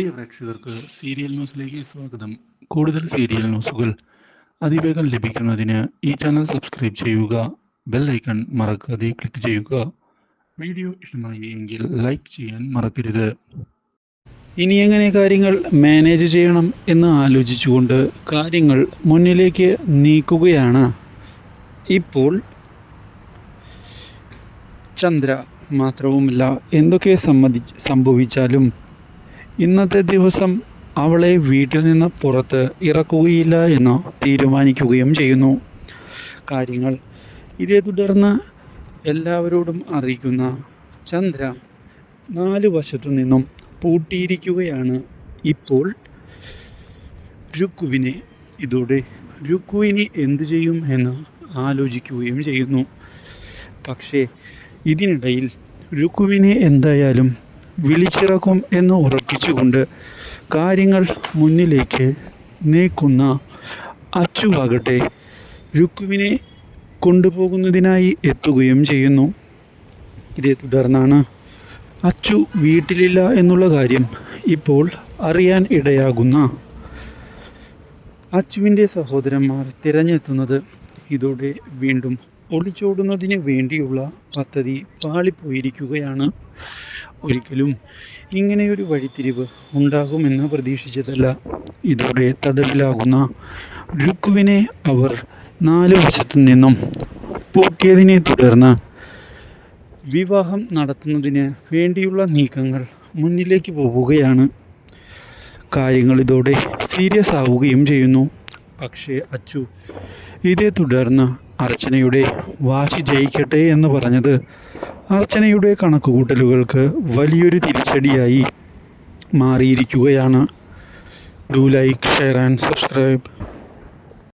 പ്രിയ പ്രേക്ഷകർക്ക് സീരിയൽ ന്യൂസിലേക്ക് സ്വാഗതം. കൂടുതൽ സീരിയൽ ന്യൂസുകൾ അതിവേഗം ലഭിക്കുന്നതിന് ഈ ചാനൽ സബ്സ്ക്രൈബ് ചെയ്യുക ബെൽ ഐക്കൺ മറക്കാതെ ക്ലിക്ക് ചെയ്യുക. വീഡിയോ ഇഷ്ടമായി എങ്കിൽ ലൈക്ക് ചെയ്യാൻ മറക്കരുത്. ഇനി എങ്ങനെ കാര്യങ്ങൾ മാനേജ് ചെയ്യണം എന്ന് ആലോചിച്ചുകൊണ്ട് കാര്യങ്ങൾ മുന്നിലേക്ക് നീക്കുകയാണ്. ഇപ്പോൾ ചന്ദ്ര മാത്രവുമല്ല എന്തൊക്കെ സംബന്ധി സംഭവിച്ചാലും ഇന്നത്തെ ദിവസം അവളെ വീട്ടിൽ നിന്ന് പുറത്ത് ഇറക്കുകയില്ല എന്ന് തീരുമാനിക്കുകയും ചെയ്യുന്നു. കാര്യങ്ങൾ ഇതേ തുടർന്ന് എല്ലാവരോടും അറിയിക്കുന്ന ചന്ദ്ര നാല് വശത്തു നിന്നും പൂട്ടിയിരിക്കുകയാണ്. ഇപ്പോൾ രുക്കുവിനെ ഇതോടെ രുക്കുവിനെ എന്തു ചെയ്യും എന്ന് ആലോചിക്കുകയും ചെയ്യുന്നു. പക്ഷേ ഇതിനിടയിൽ രുക്കുവിനെ എന്തായാലും വിളിച്ചിറക്കും എന്ന് ഉറപ്പിച്ചുകൊണ്ട് കാര്യങ്ങൾ മുന്നിലേക്ക് നീക്കുന്ന അച്ചുവാകട്ടെ രുക്കുവിനെ കൊണ്ടുപോകുന്നതിനായി എത്തുകയും ചെയ്യുന്നു. ഇതേ തുടർന്നാണ് അച്ചു വീട്ടിലില്ല എന്നുള്ള കാര്യം ഇപ്പോൾ അറിയാൻ ഇടയാകുന്ന അച്ചുവിന്റെ സഹോദരന്മാർ തിരഞ്ഞെത്തുന്നത്. ഇതോടെ വീണ്ടും ഒളിച്ചോടുന്നതിന് വേണ്ടിയുള്ള പദ്ധതി പാളിപ്പോയിരിക്കുകയാണ്. ഒരിക്കലും ഇങ്ങനെയൊരു വഴിത്തിരിവ് ഉണ്ടാകുമെന്ന് പ്രതീക്ഷിച്ചതല്ല. ഇതോടെ തടവിലാകുന്ന രുക്കുവിനെ അവർ നാല് വശത്തു നിന്നും പൂട്ടിയതിനെ തുടർന്ന് വിവാഹം നടത്തുന്നതിന് വേണ്ടിയുള്ള നീക്കങ്ങൾ മുന്നിലേക്ക് പോവുകയാണ്. കാര്യങ്ങൾ ഇതോടെ സീരിയസ് ആവുകയും ചെയ്യുന്നു. പക്ഷേ അച്ചു ഇതേ തുടർന്ന് അർച്ചനയുടെ വാശി ജയിക്കട്ടെ എന്ന് പറഞ്ഞത് അർച്ചനയുടെ കണക്കുകൂട്ടലുകൾക്ക് വലിയൊരു തിരിച്ചടിയായി മാറിയിരിക്കുകയാണ്. Do like share and subscribe